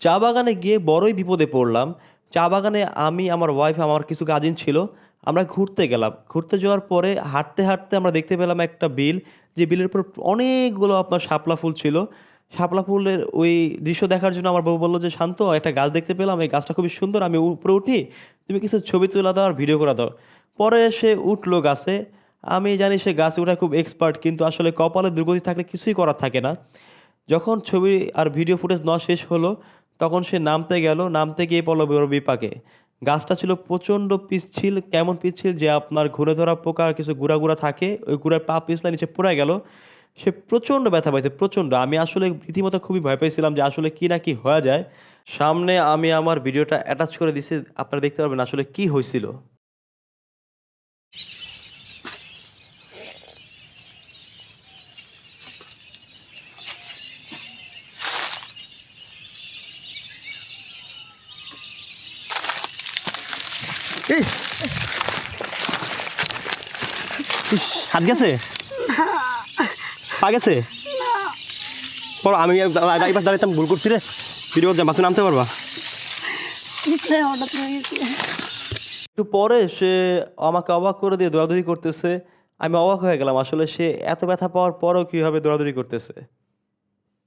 চা বাগানে গিয়ে বড়ই বিপদে পড়লাম। চা বাগানে আমি, আমার ওয়াইফ আমার কিছু কাজিন ছিল। আমরা ঘুরতে গেলাম। ঘুরতে যাওয়ার পরে হাঁটতে হাঁটতে আমরা দেখতে পেলাম একটা বিল। যে বিলের উপর অনেকগুলো আপনার শাপলা ফুল ছিল। শাপলা ফুলের ওই দৃশ্য দেখার জন্য আমার বউ বলল যে, শান্ত, একটা গাছ দেখতে পেলাম। এই গাছটা খুবই সুন্দর। আমি উপরে উঠি। তুমি কিছু ছবি তুলে দাও আর ভিডিও করে দাও। পরে সে উঠল গাছে। আমি জানি সে গাছে ওঠা খুব এক্সপার্ট কিন্তু আসলে কপালে দুর্গতি থাকলে কিছুই করার থাকে না। যখন ছবি আর ভিডিও ফুটেজ নেওয়া শেষ হলো, তখন সে নামতে গেল। নামতে গিয়ে পড়ল বড় বিপাকে। গাছটা ছিল প্রচণ্ড পিচ্ছিল, কেমন পিচ্ছিল যে আপনার ঘুরে ধরা পোকার কিছু গুঁড়া গুঁড়া থাকে, ওই গুঁড়ার পা পিছলা নিচে পড়ে গেল। সে প্রচণ্ড ব্যথা পাইছে, প্রচণ্ড। আমি আসলে রীতিমতো খুবই ভয় পেয়েছিলাম যে আসলে কি না কি হয়ে যায়। সামনে আমি আমার ভিডিওটা অ্যাটাচ করে দিছি, আপনারা দেখতে পারবেন আসলে কি হয়েছিল। হাত গেছে? পা গেছে? পড়ো আমি দাঁড়াইতাম ভুল করছি রে। ভিডিও মাত্র নামতে পারবা? একটু পরে সে আমাকে অবাক করে দিয়ে দৌড়াদৌড়ি করতেছে। আমি অবাক হয়ে গেলাম আসলে সে এত ব্যথা পাওয়ার পরও কীভাবে দৌড়াদৌড়ি করতেছে।